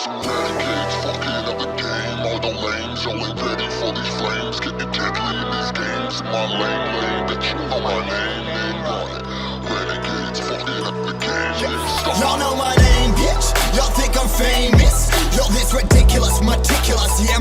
Fucking the game. All the lanes ready for these flames. Get in these games. In my lane, lane, Y'all know my name, bitch. Y'all think I'm famous. Yo, this ridiculous, meticulous. Yeah,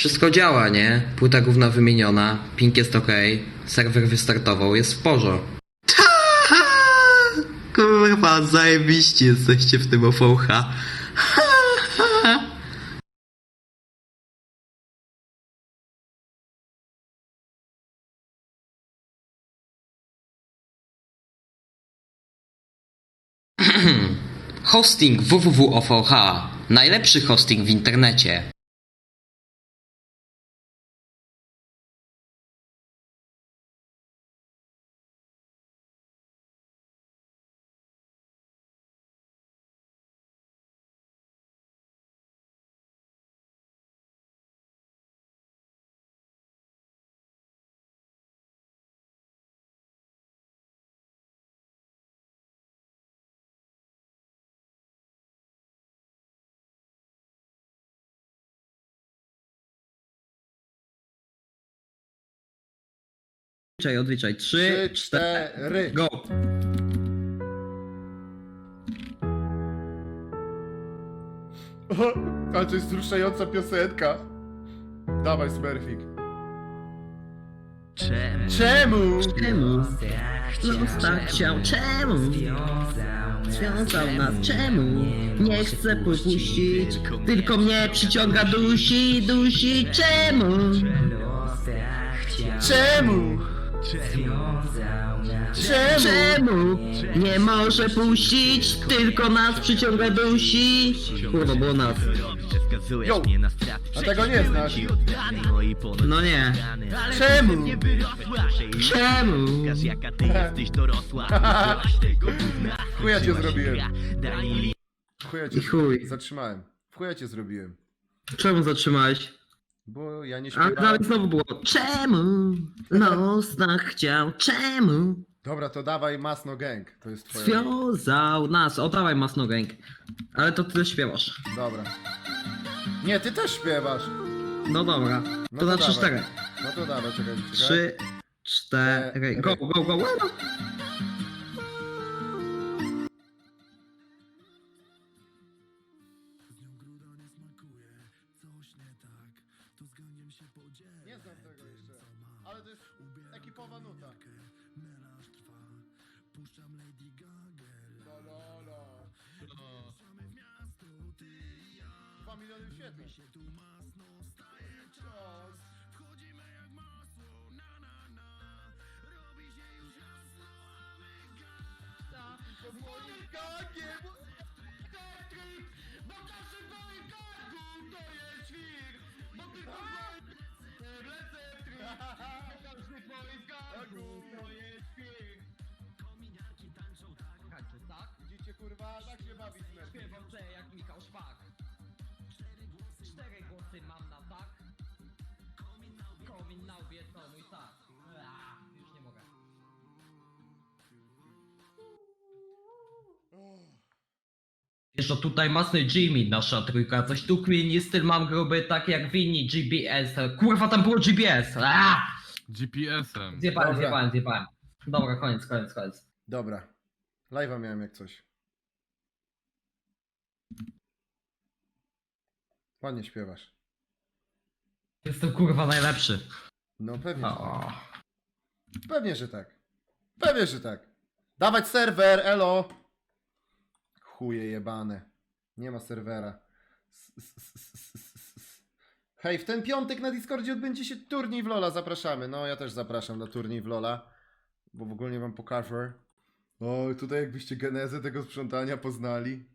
Wszystko działa, nie? Płyta główna wymieniona, ping jest ok, serwer wystartował, jest w porządku. Kurwa, zajebiście jesteście w tym OVH. Hosting www.ovh. Najlepszy hosting w internecie. Odliczaj, odliczaj. Trzy, Trzy, cztery. Go! Ale to jest wzruszająca piosenka. Dawaj, Smurfik. Czemu? Czemu? Czemu? Los tak chciał, czemu? Związał nas, czemu? Nie chce popuścić, tylko mnie przyciąga dusi, dusi, czemu? Czemu? Czemu? Czemu? Nie może puścić, tylko nas przyciąga dusi. Kurwa, było nas. Yo, a tego nie znasz. No nie. Czemu? Czemu? Chuja cię zrobiłem. Chuja cię I chuj. Zatrzymałem. W chuja cię zrobiłem. Czemu zatrzymałeś? Bo ja nie A dalej śpiewałem. znowu było. Czemu? Los tak chciał, czemu? Dobra, to dawaj Masno Gang. To jest twoje. Związał nas. O, dawaj Masno Gang. Ale to ty śpiewasz. Dobra. Nie, ty też śpiewasz. No dobra. No To na trzy, dawaj. cztery. No to dawaj, czekaj. czekaj. Trzy, cztery. Go, go, go, Nie znam tego jeszcze. Ale to jest ekipowa nuta. La, la, la. Dwa miliony wyświetleń. Jeszcze tutaj masny Jimmy, nasza trójka, coś tu Queenie, styl mam gruby, tak jak Winnie, GBS, kurwa tam było GBS, Aaaa! GPS-em. Zjebałem, Dobra. zjebałem, zjebałem. Dobra, koniec, koniec, koniec. Dobra. Live'a miałem jak coś. Ładnie śpiewasz. Jestem kurwa najlepszy. No pewnie, że tak. O. Pewnie, że tak. Pewnie, że tak. Dawać serwer, elo! Chuje jebane. Nie ma serwera. Hej, w ten piątek na Discordzie odbędzie się turniej w Lola, zapraszamy. No, ja też zapraszam na turniej w Lola, bo w ogóle wam pokażę. O, tutaj jakbyście genezę tego sprzątania poznali.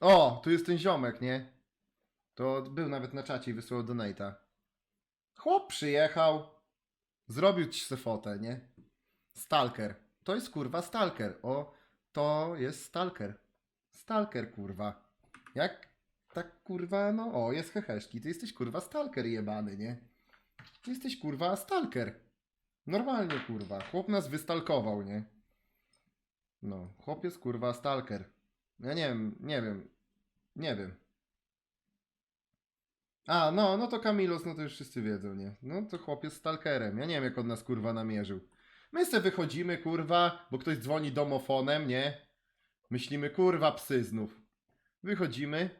O, tu jest ten ziomek, nie? To był nawet na czacie i wysłał donata. Chłop przyjechał. Zrobił ci se fotę, nie? Stalker. To jest kurwa stalker. O, to jest stalker. Stalker, kurwa. Jak tak kurwa, no o, jest heheszki. Ty jesteś kurwa stalker jebany, nie? Ty jesteś kurwa stalker. Normalnie kurwa. Chłop nas wystalkował, nie? No, chłop jest kurwa stalker. Ja nie wiem, nie wiem. Nie wiem. A, no, no to Kamilos, no to już wszyscy wiedzą, nie? No to chłop jest stalkerem. Ja nie wiem, jak on nas kurwa namierzył. My se wychodzimy, kurwa, bo ktoś dzwoni domofonem, nie? Myślimy, kurwa, psy znów. Wychodzimy.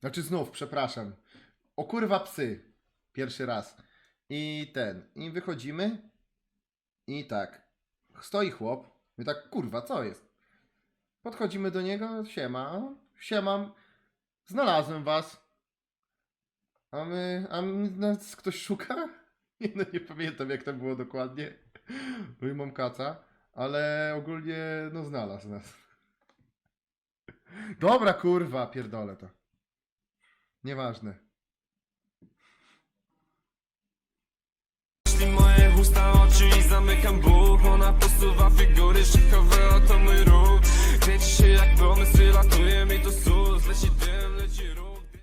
Znaczy znów, przepraszam. O kurwa psy. Pierwszy raz. I ten. I wychodzimy. I tak. Stoi chłop. My tak, kurwa, co jest? Podchodzimy do niego. Siema. Siema. Znalazłem was. A my, a nas ktoś szuka? Nie, no nie pamiętam jak to było dokładnie. No i mam kaca, ale ogólnie, no znalazł nas. Dobra, kurwa, pierdolę to. Nieważne. Jeśli moje usta, oczy i zamykam buch Ona posuwa figury szykowe, oto mój ruch Kręci się jak pomysł, latuje mi tu sus Leci dym